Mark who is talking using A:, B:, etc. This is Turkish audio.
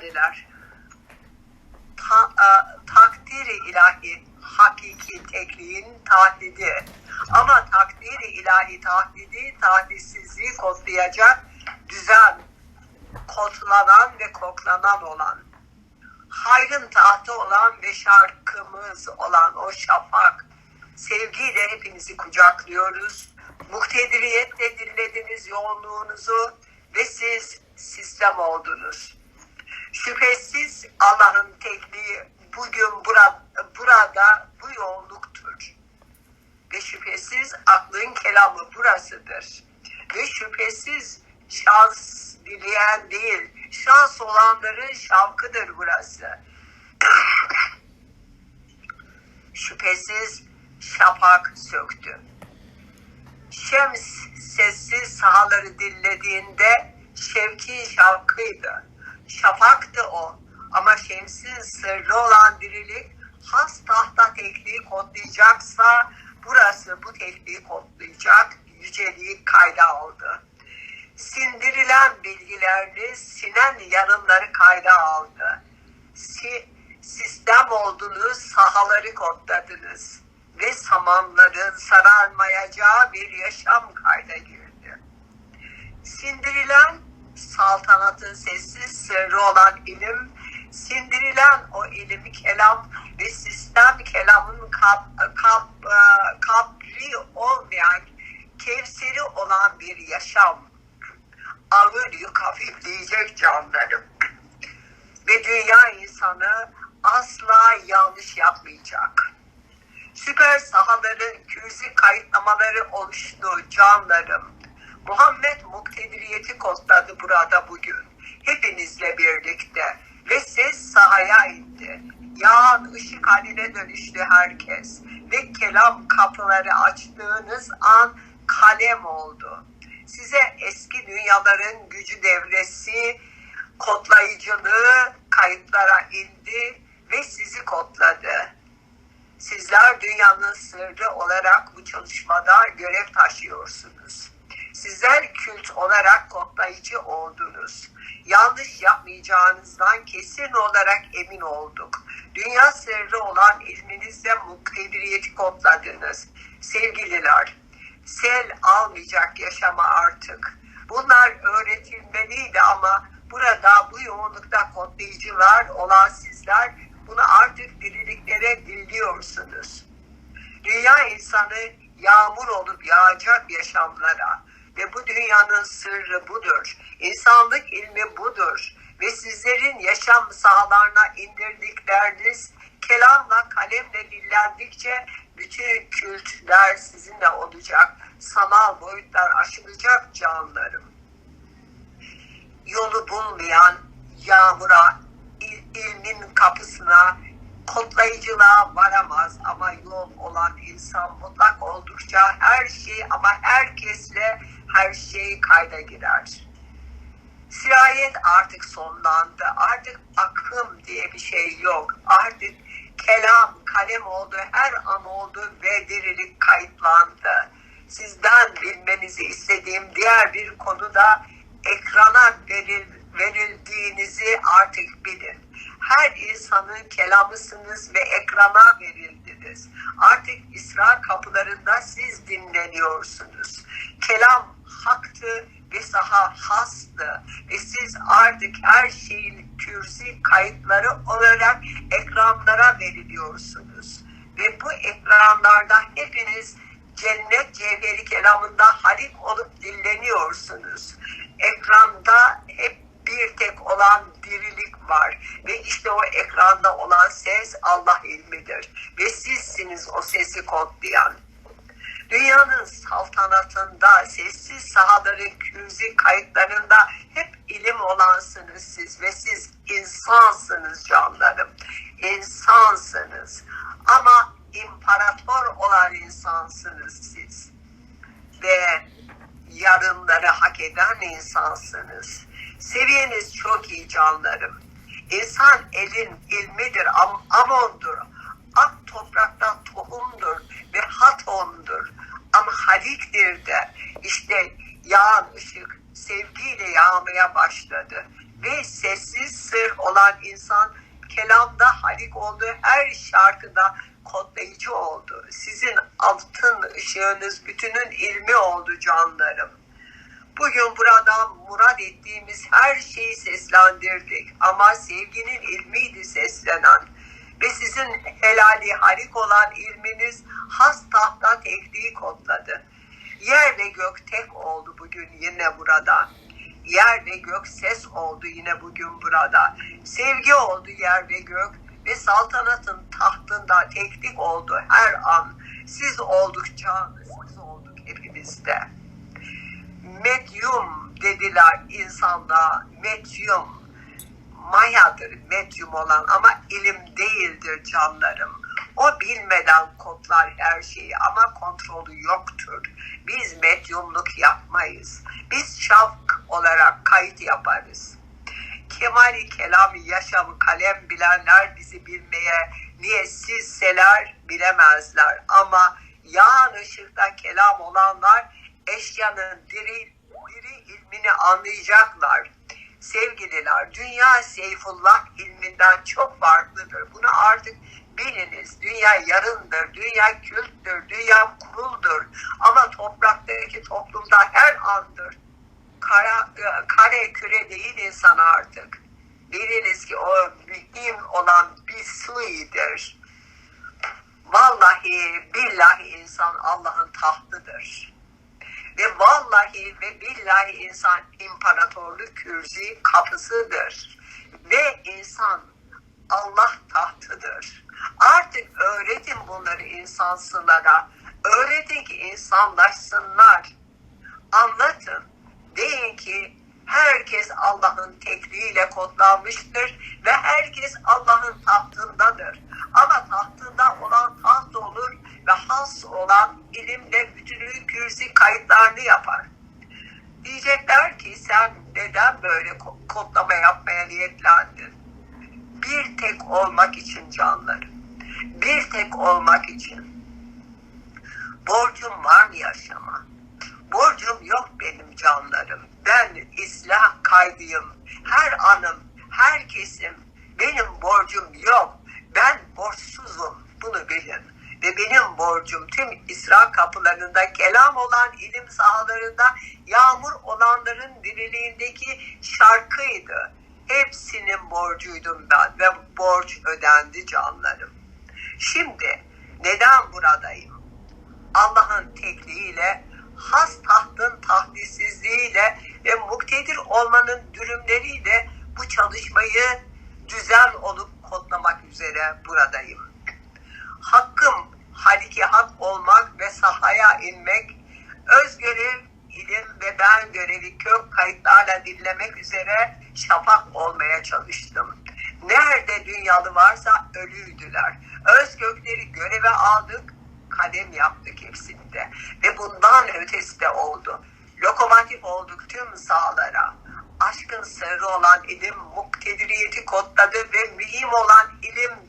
A: Değerliler, ta, e, takdiri ilahi hakiki tekliğin tahdidi ama takdiri ilahi tahdidi tahditsizliği kodlayacak düzen kodlanan ve koklanan olan hayrın tahtı olan ve şarkımız olan o şafak sevgiyle hepinizi kucaklıyoruz. Muhtediriyetle dinlediniz yoğunluğunuzu ve siz sistem oldunuz. Şüphesiz Allah'ın tekliği bugün burada, burada bu yoğunluktur. Ve şüphesiz aklın kelamı burasıdır. Ve şüphesiz şans dileyen değil, şans olanların şavkıdır burası. şüphesiz şafak söktü. Şems sessiz sahaları dinlediğinde Şevki şavkıydı. Şafaktı o. Ama Şems'in sırrı olan dirilik has tahta tekliği kodlayacaksa burası bu tekliği kodlayacak yüceliği kayda aldı. Sindirilen bilgilerini sinen yarınları kayda aldı. Si, sistem oldunuz, sahaları kodladınız ve samanların sararmayacağı bir yaşam kayda girdi. Sindirilen saltanatın sessiz sırrı olan ilim, sindirilen o ilim kelam ve sistem kelamın kap, kap, e, kabri olmayan, kevseri olan bir yaşam. Ağır hafifleyecek canlarım. Ve dünya insanı asla yanlış yapmayacak süper sahaların kürzi kayıtlamaları oluştu canlarım. Muhammed muktediriyeti kodladı burada bugün. Hepinizle birlikte. Ve ses sahaya indi. Yağan ışık haline dönüştü herkes. Ve kelam kapıları açtığınız an kalem oldu. Size eski dünyaların gücü devresi, kodlayıcılığı kayıtlara indi ve sizi kodladı. Sizler dünyanın sırrı olarak bu çalışmada görev taşıyorsunuz. Sizler kült olarak kodlayıcı oldunuz. Yanlış yapmayacağınızdan kesin olarak emin olduk. Dünya sırrı olan ilminizle muktediriyeti kodladınız. Sevgililer, sel almayacak yaşama artık. Bunlar öğretilmeliydi ama burada bu yoğunlukta kodlayıcılar olan sizler bunu artık diriliklere dinliyorsunuz. Dünya insanı yağmur olup yağacak yaşamlara ve bu dünyanın sırrı budur. İnsanlık ilmi budur ve sizlerin yaşam sahalarına indirdikleriniz kelamla kalemle dillendikçe bütün kültler sizinle olacak. Sanal boyutlar aşılacak canlarım. Yolu bulmayan yağmura, il- ilmin kapısına, kodlayıcılığa varamaz ama yol olan insan mutlak oldukça her şey ama herkesle her şey kayda girer. Sirayet artık sonlandı. Artık akım diye bir şey yok. Artık kelam, kalem oldu, her an oldu ve dirilik kayıtlandı. Sizden bilmenizi istediğim diğer bir konu da ekrana veril, verildiğinizi artık bilin. Her insanın kelamısınız ve ekrana verildiniz. Artık İsra kapılarında siz dinleniyorsunuz. Kelam haktı ve saha hastı ve siz artık her şeyin kürsi kayıtları olarak ekranlara veriliyorsunuz. Ve bu ekranlarda hepiniz cennet cevheri kelamında halik olup dinleniyorsunuz. Ekranda hep bir tek olan dirilik var ve işte o ekranda olan ses Allah ilmidir ve sizsiniz o sesi kodlayan. Dünyanın saltanatında, sessiz sahaların kürzi kayıtlarında hep ilim olansınız siz ve siz insansınız canlarım. İnsansınız ama imparator olan insansınız siz. Ve yarınları hak eden insansınız. Seviyeniz çok iyi canlarım. İnsan elin ilmidir, am amondur. İşte yağan ışık sevgiyle yağmaya başladı. Ve sessiz sır olan insan kelamda halik oldu. Her şarkıda kodlayıcı oldu. Sizin altın ışığınız bütünün ilmi oldu canlarım. Bugün burada murad ettiğimiz her şeyi seslendirdik. Ama sevginin ilmiydi seslenen. Ve sizin helali harik olan ilminiz has tahta tekliği kodladı. Yer ve gök tek oldu bugün yine burada. Yer ve gök ses oldu yine bugün burada. Sevgi oldu yer ve gök ve saltanatın tahtında teklik oldu her an. Siz oldukça siz olduk hepimizde medyum dediler insanda medyum mayadır medyum olan ama ilim değildir canlarım. O bilmeden kodlar her şeyi ama kontrolü yoktur. Biz medyumluk yapmayız. Biz şavk olarak kayıt yaparız. Kemali kelam yaşamı kalem bilenler bizi bilmeye niyetsizseler bilemezler. Ama yağın ışıkta kelam olanlar eşyanın diri, diri ilmini anlayacaklar. Sevgililer, dünya Seyfullah ilminden çok farklıdır. Bunu artık biliniz. Dünya yarındır, dünya külttür, dünya kuruldur. Ama topraktaki toplumda her andır. Kara, e, kare küre değil insan artık. Biliniz ki o mühim olan bir suidir. Vallahi billahi insan Allah'ın tahtıdır. Ve vallahi ve billahi insan imparatorluk kürsi kapısıdır. Ve insan Allah tahtıdır. Artık öğretin bunları insansılara. Öğretin ki insanlaşsınlar. Anlatın. Deyin ki herkes Allah'ın tekliğiyle kodlanmıştır ve herkes Allah'ın tahtındadır. Ama tahtında olan taht olur ve has olan ilimle bütünlüğü kürsi kayıtlarını yapar. Diyecekler ki sen neden böyle ko- kodlama yapmaya niyetlendin? Bir tek olmak için canlarım. Bir tek olmak için. Borcum var mı yaşama? Borcum yok benim canlarım. Ben İslam kaydıyım. Her anım, herkesim. Benim borcum yok. Ben borçsuzum. Bunu bilin. Ve benim borcum tüm İsra kapılarında kelam olan ilim sahalarında yağmur olanların diriliğindeki şarkıydı. Hepsinin borcuydum ben ve borç ödendi canlarım. Şimdi neden buradayım? Allah'ın tekliğiyle, has tahtın tahdissizliğiyle ve muktedir olmanın dürümleriyle bu çalışmayı düzen olup kodlamak üzere buradayım. Hakkım haliki hak olmak ve sahaya inmek, öz görev, ilim ve ben görevi kök kayıtlarla dinlemek üzere şafak olmaya çalıştım. Nerede dünyalı varsa ölüydüler. Öz gökleri göreve aldık, kalem yaptık hepsinde. Ve bundan ötesi de oldu. Lokomotif olduk tüm sahalara. Aşkın sırrı olan ilim muktediriyeti kodladı ve mühim olan ilim